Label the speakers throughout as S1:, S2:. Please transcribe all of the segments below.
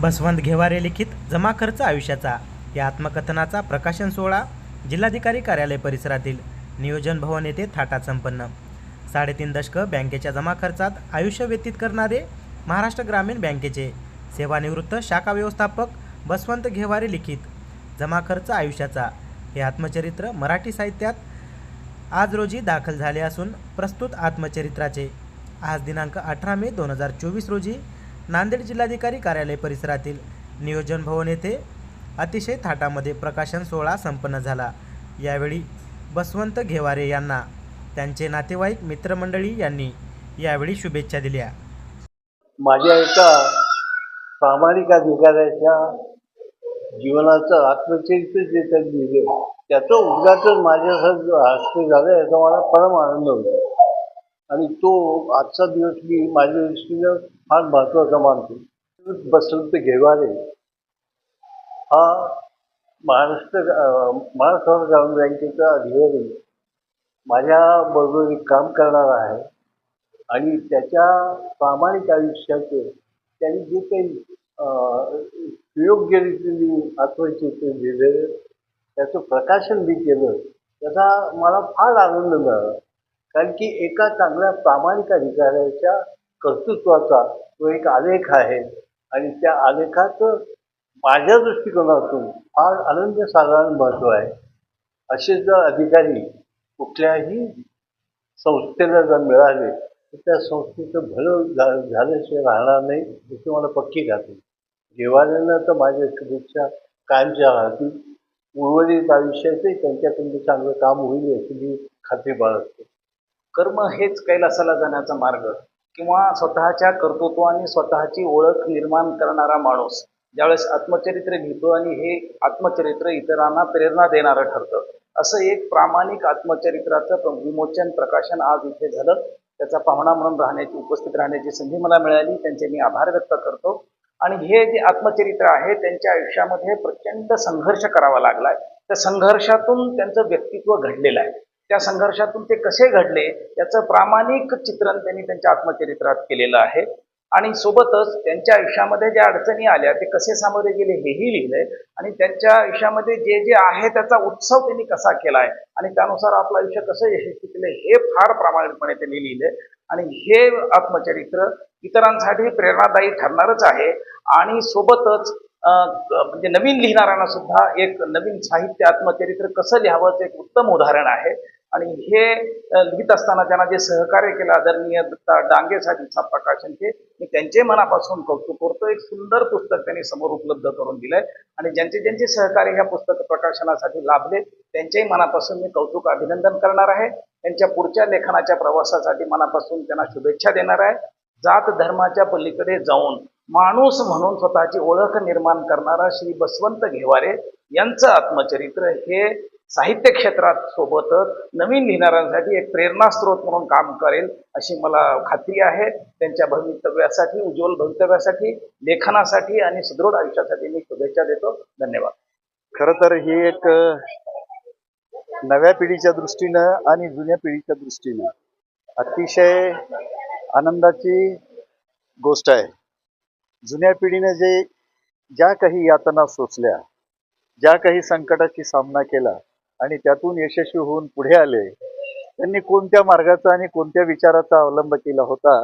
S1: बसवंत घेवारे लिखित जमा खर्च आयुष्याचा. या आत्मकथनाचा प्रकाशन सोहळा जिल्हाधिकारी कार्यालय परिसरातील नियोजन भवन येथे थाटात संपन्न. साडेतीन दशकं बँकेच्या जमा खर्चात आयुष्य व्यतीत करणारे महाराष्ट्र ग्रामीण बँकेचे सेवानिवृत्त शाखा व्यवस्थापक बसवंत घेवारे लिखित जमा खर्च आयुष्याचा. हे आत्मचरित्र मराठी साहित्यात आज रोजी दाखल झाले असून प्रस्तुत आत्मचरित्राचे. आज दिनांक अठरा मे दोन हजार चोवीस रोजी नांदेड जिल्हाधिकारी कार्यालय परिसरातील नियोजन भवन येथे अतिशय थाटामध्ये प्रकाशन सोहळा संपन्न झाला. यावेळी बसवंत घेवारे यांना त्यांचे नातेवाईक मित्रमंडळी यांनी यावेळी शुभेच्छा दिल्या.
S2: माझ्या एका प्रामाणिक अधिकाऱ्याच्या जीवनाचं आत्मचरित्र जे त्यांनी लिहिलं त्याचं उद्घाटन माझ्या हस्ते झालं याचा मला परम आनंद होतो. आणि तो आजचा दिवस मी माझ्या दृष्टीनं फार महत्त्वाचा मानतो. बसवंत घेवारे हा महाराष्ट्र महाराष्ट्र ग्रामीण बँकेचा अधिकारी माझ्या बरोबर काम करणारा आहे आणि त्याच्या प्रामाणिक आयुष्याचे त्यांनी जे काही अं, सुयोग्य रीतीने आत्मचित्र लिहिलं त्याचं प्रकाशन मी केलं त्याचा मला फार आनंद मिळाला. कारण की एका चांगल्या प्रामाणिक अधिकाऱ्याच्या कर्तृत्वाचा तो एक आलेख आहे. आणि त्या आलेखाचं माझ्या दृष्टिकोनातून फार आनंद साधारण महत्त्व आहे. असे जर अधिकारी कुठल्याही संस्थेला जर मिळाले तर त्या संस्थेचं भलं झा झाल्याशिवाय राहणार नाही याची मला पक्की खात्री घेवाऱ्यांना तर माझ्या शुभेच्छा कायमच्या राहतील. उर्वरित आयुष्यातही त्यांच्याकडून चांगलं काम होईल याची मी खात्री बाळगतो.
S3: कर्म हेच कैलासाला जाण्याचा मार्ग. किंवा स्वतःच्या कर्तृत्वाने स्वतःची ओळख निर्माण करणारा माणूस ज्यावेळेस आत्मचरित्र लिहितो आणि हे आत्मचरित्र इतरांना प्रेरणा देणारं ठरतं. असं एक प्रामाणिक आत्मचरित्राचं विमोचन प्रकाशन आज इथे झालं. त्याचा पाहुणा म्हणून राहण्याची उपस्थित राहण्याची संधी मला मिळाली. त्यांचे मी आभार व्यक्त करतो. आणि हे जे आत्मचरित्र आहे त्यांच्या आयुष्यामध्ये प्रचंड संघर्ष करावा लागलाय. त्या संघर्षातून त्यांचं व्यक्तित्व घडलेलं आहे. त्या संघर्षातून ते कसे घडले याचं प्रामाणिक चित्रण त्यांनी त्यांच्या आत्मचरित्रात केलेलं आहे. आणि सोबतच त्यांच्या आयुष्यामध्ये ज्या अडचणी आल्या ते कसे सामोरे गेले हेही लिहिलंय. आणि त्यांच्या आयुष्यामध्ये जे जे आहे त्याचा उत्सव त्यांनी कसा केलाय आणि त्यानुसार आपलं आयुष्य कसं यशस्वी केलंय हे फार प्रामाणिकपणे त्यांनी लिहिलंय. आणि हे आत्मचरित्र इतरांसाठी प्रेरणादायी ठरणारच आहे. आणि सोबतच म्हणजे नवीन लिहिणाऱ्यांना सुद्धा एक नवीन साहित्य आत्मचरित्र कसं लिहावंच एक उत्तम उदाहरण आहे. आणि हे लिहित असताना त्यांना जे सहकार्य केलं आदरणीय दत्ता डांगे साहेबांचा प्रकाशन ते मी त्यांचे मनापासून कौतुक करतो. एक सुंदर पुस्तक त्यांनी समोर उपलब्ध करून दिलंय. आणि ज्यांचे ज्यांचे सहकार्य ह्या पुस्तक प्रकाशनासाठी लाभले त्यांच्याही मनापासून मी कौतुक अभिनंदन करणार आहे. त्यांच्या पुढच्या लेखनाच्या प्रवासासाठी मनापासून त्यांना शुभेच्छा देणार आहे. जात धर्माच्या पलीकडे जाऊन माणूस म्हणून स्वतःची ओळख निर्माण करणारा श्री बसवंत घेवारे यांचं आत्मचरित्र हे साहित्य क्षेत्रात सोबतच नवीन लिहिणाऱ्यांसाठी एक प्रेरणास्रोत म्हणून काम करेल अशी मला खात्री आहे. त्यांच्या भवितव्यासाठी उज्ज्वल भवितव्यासाठी लेखनासाठी आणि सुदृढ आयुष्यासाठी मी शुभेच्छा देतो. धन्यवाद.
S4: खर तर ही एक नव्या पिढीच्या दृष्टीनं आणि जुन्या पिढीच्या दृष्टीनं अतिशय आनंदाची गोष्ट आहे. जुन्या पिढीने जे ज्या काही यातना सोसल्या ज्या काही संकटाची सामना केला आणि त्यातून यशस्वी होऊन पुढे आले. त्यांनी कोणत्या मार्गाचा आणि कोणत्या विचाराचा अवलंब केला होता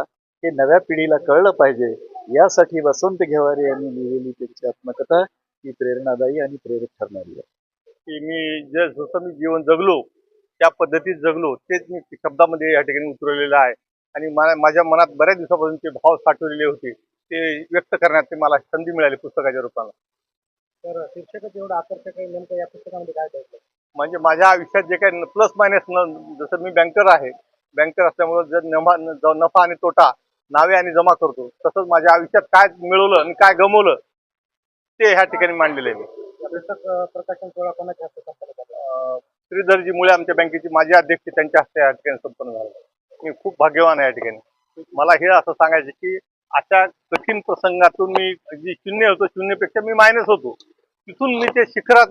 S4: हे नव्या पिढीला कळलं पाहिजे. यासाठी वसंत घेवारे यांनी लिहिलेली त्यांची आत्मकथा ही प्रेरणादायी आणि प्रेरक ठरणारी आहे.
S2: की मी जे जसं मी जीवन जगलो त्या पद्धतीत जगलो तेच मी शब्दामध्ये या ठिकाणी उतरवलेलं आहे. आणि मला माझ्या मनात बऱ्याच दिवसापासून ते भाव साठवलेले होते. ते व्यक्त करण्यात ते मला संधी मिळाली पुस्तकाच्या रूपानं.
S3: तर शीर्षकच एवढं आकर्षक आहे नेमकं या पुस्तकामध्ये काय द्यायचं
S2: म्हणजे माझ्या आयुष्यात जे काही प्लस मायनस न जसं मी बँकर आहे बँकर असल्यामुळं जर नफा नफा आणि तोटा नावे आणि जमा करतो तसंच माझ्या आयुष्यात काय मिळवलं आणि काय गमवलं ते ह्या ठिकाणी मांडलेले आहे मी.
S3: प्रकाशन सोहळा कोणाच्या हस्ते संपन्न
S2: श्रीधरजी मुळे आमच्या बँकेची माझी अध्यक्ष त्यांच्या हस्ते या ठिकाणी संपन्न झालं. मी खूप भाग्यवान आहे या ठिकाणी. मला हे असं सांगायचं की अशा कठीण प्रसंगातून मी जी शून्य होतो शून्यपेक्षा मी मायनस होतो. तिथून मी ते शिखरात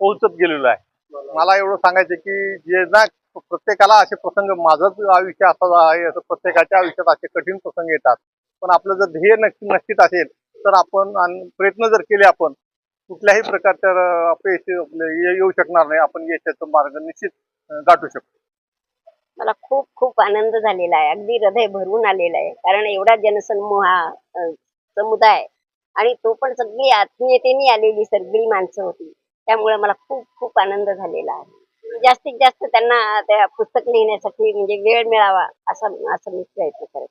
S2: पोहोचत गेलेलो आहे. मला एवढं सांगायचं की जे ना प्रत्येकाला असे प्रसंग माझंच आयुष्य असं आहे असं प्रत्येकाच्या आयुष्यात असे कठीण प्रसंग येतात. पण आपलं जर ध्येय नक्की नक्कीच असेल
S5: तर आपण प्रयत्न जर केले आपण कुठल्याही प्रकारच्या अपयश येऊ शकणार नाही. आपण यशाचा मार्ग निश्चित गाठू शकतो.
S6: मला खूप खूप आनंद झालेला आहे. अगदी हृदय भरून आलेलं आहे. कारण एवढा जनसमूह हा समुदाय आणि तो पण सगळी आत्मीयतेने आलेली सगळी माणसं होती. त्यामुळे मला खूप खूप आनंद झालेला आहे. जास्तीत जास्त त्यांना त्या पुस्तक लिहिण्यासाठी म्हणजे वेळ मिळावा असा असं मी प्रयत्न करते